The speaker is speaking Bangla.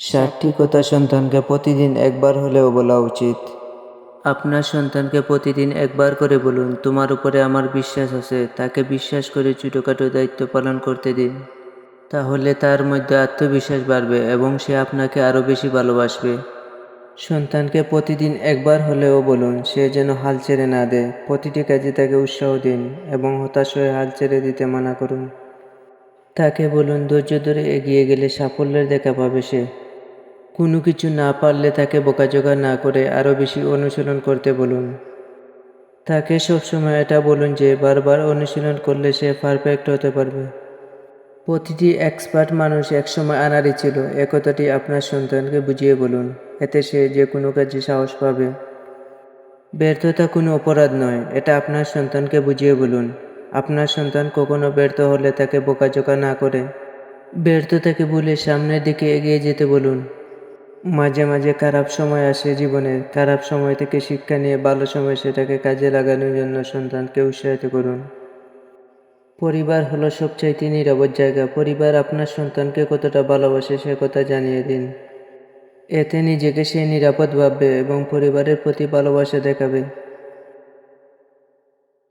ষাটটি কথা সন্তানকে প্রতিদিন একবার হলেও বলা উচিত। আপনার সন্তানকে প্রতিদিন একবার করে বলুন, তোমার উপরে আমার বিশ্বাস আছে, তাকে বিশ্বাস করে ছোটোখাটো দায়িত্ব পালন করতে দিন। তাহলে তার মধ্যে আত্মবিশ্বাস বাড়বে এবং সে আপনাকে আরও বেশি ভালোবাসবে। সন্তানকে প্রতিদিন একবার হলেও বলুন, সে যেন হাল ছেড়ে না দেয় প্রতিটি কাজে তাকে উৎসাহ দিন এবং হতাশ হয়ে হাল ছেড়ে দিতে মানা করুন। তাকে বলুন, ধৈর্য ধরে এগিয়ে গেলে সাফল্যের দেখা পাবে সে। কোনো কিছু না পারলে তাকে বোকাজোগা না করে আরও বেশি অনুশীলন করতে বলুন। তাকে সবসময় এটা বলুন যে বারবার অনুশীলন করলে সে পারফেক্ট হতে পারবে। প্রতিটি এক্সপার্ট মানুষ একসময় আনাড়ি ছিল, এ কথাটি আপনার সন্তানকে বুঝিয়ে বলুন, এতে সে যে কোনো কাজে সাহস পাবে। ব্যর্থতা কোনো অপরাধ নয়, এটা আপনার সন্তানকে বুঝিয়ে বলুন, আপনার সন্তান কখনো ব্যর্থ হলে তাকে বোকাচোকা না করে। ব্যর্থতাকে ভুলে সামনের দিকে এগিয়ে যেতে বলুন। মাঝে মাঝে খারাপ সময় আসে জীবনে। খারাপ সময় থেকে শিক্ষা নিয়ে ভালো সময় সেটাকে কাজে লাগানোর জন্য সন্তানকে উৎসাহিত করুন। পরিবার হলো সবচাইতে নিরাপদ জায়গা। পরিবার আপনার সন্তানকে কতটা ভালোবাসে সে কথা জানিয়ে দিন। এতে নিজেকে সে নিরাপদ ভাববে এবং পরিবারের প্রতি ভালোবাসা দেখাবে।